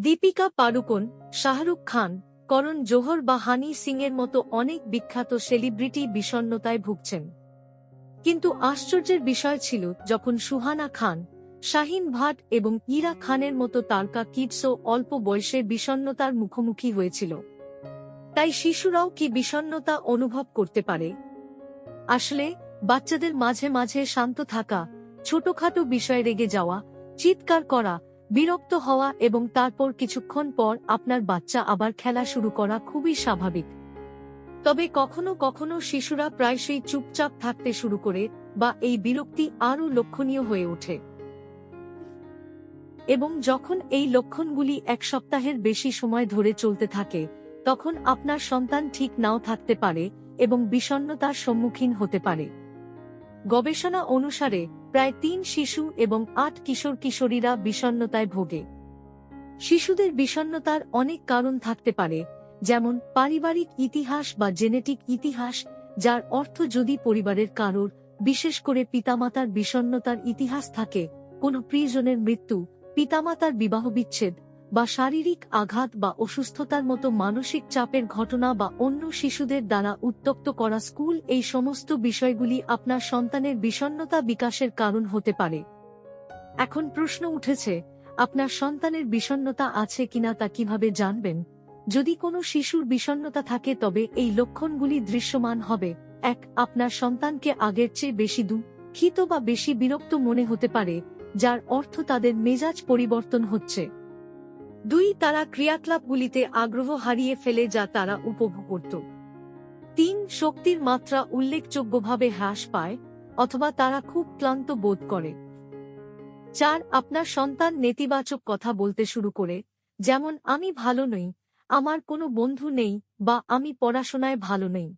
দীপিকা পাড়ুকোন, শাহরুখ খান, করণ জোহর বা হানি সিংয়ের মতো অনেক বিখ্যাত সেলিব্রিটি বিষণ্ণতায় ভুগছেন। কিন্তু আশ্চর্যের বিষয় ছিল যখন সুহানা খান, শাহিন ভাট এবং ইরা খানের মতো তারকা কিডসও অল্প বয়সে বিষণ্ণতার মুখোমুখি হয়েছিল। তাই শিশুরাও কি বিষণ্ণতা অনুভব করতে পারে? আসলে, বাচ্চাদের মাঝে মাঝে শান্ত থাকা, ছোটখাটো বিষয়ে রেগে যাওয়া, চিৎকার করা বিরক্ত হওয়া এবং তারপর কিছুক্ষণ পর আপনার বাচ্চা আবার খেলা শুরু করা খুবই স্বাভাবিক। তবে কখনো কখনো শিশুরা প্রায়শই চুপচাপ থাকতে শুরু করে বা এই বিরক্তি আরও লক্ষণীয় হয়ে ওঠে। এবং যখন এই লক্ষণগুলি এক সপ্তাহের বেশি সময় ধরে চলতে থাকে, তখন আপনার সন্তান ঠিক নাও থাকতে পারে এবং বিষণ্ণতার সম্মুখীন হতে পারে। গবেষণা অনুসারে প্রায় তিন শিশু এবং আট কিশোর কিশোরীরা বিষণ্ণতায় ভোগে। শিশুদের বিষণ্ণতার অনেক কারণ থাকতে পারে, যেমন পারিবারিক ইতিহাস বা জেনেটিক ইতিহাস, যার অর্থ যদি পরিবারের কারোর, বিশেষ করে পিতামাতার বিষণ্ণতার ইতিহাস থাকে, কোনো প্রিয়জনের মৃত্যু, পিতামাতার বিবাহ বিচ্ছেদ বা শারীরিক আঘাত বা অসুস্থতার মতো মানসিক চাপের ঘটনা বা অন্য শিশুদের দ্বারা উত্তপ্ত করা স্কুল এই সমস্ত বিষয়গুলি আপনার সন্তানের বিষণ্ণতা বিকাশের কারণ হতে পারে। এখন প্রশ্ন উঠেছে, আপনার সন্তানের বিষণ্ণতা আছে কিনা তা কীভাবে জানবেন? যদি কোনো শিশুর বিষণ্ণতা থাকে তবে এই লক্ষণগুলি দৃশ্যমান হবে। এক, আপনার সন্তানকে আগের চেয়ে বেশি দুঃখিত বা বেশি বিরক্ত মনে হতে পারে, যার অর্থ তাদের মেজাজ পরিবর্তন হচ্ছে। দুই তারা ক্রিয়াকলাপগুলিতে আগ্রহ হারিয়ে ফেলে যা তারা উপভোগ করত। তিন, শক্তির মাত্রা উল্লেখযোগ্যভাবে হ্রাস পায়, অথবা তারা খুব ক্লান্ত বোধ করে। চার, আপনার সন্তান নেতিবাচক কথা বলতে শুরু করে, যেমন, আমি ভালো নই, আমার কোনো বন্ধু নেই, বা আমি পড়াশোনায় ভালো নেই।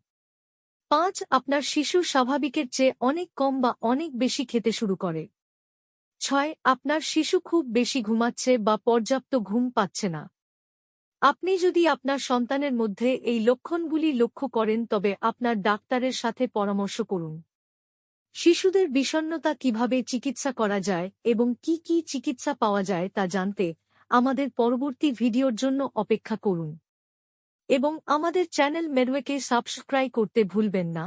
পাঁচ, আপনার শিশু স্বাভাবিকের চেয়ে অনেক কম বা অনেক বেশি খেতে শুরু করে। ছয় আপনার শিশু খুব বেশি ঘুমাচ্ছে বা পর্যাপ্ত ঘুম পাচ্ছে না। আপনি যদি আপনার সন্তানের মধ্যে এই লক্ষণগুলি লক্ষ্য করেন, তবে আপনার ডাক্তারের সাথে পরামর্শ করুন। শিশুদের বিষণ্ণতা কীভাবে চিকিৎসা করা যায় এবং কি কি চিকিৎসা পাওয়া যায় তা জানতে আমাদের পরবর্তী ভিডিওর জন্য অপেক্ষা করুন। এবং আমাদের চ্যানেল মেরওয়েকে সাবস্ক্রাইব করতে ভুলবেন না।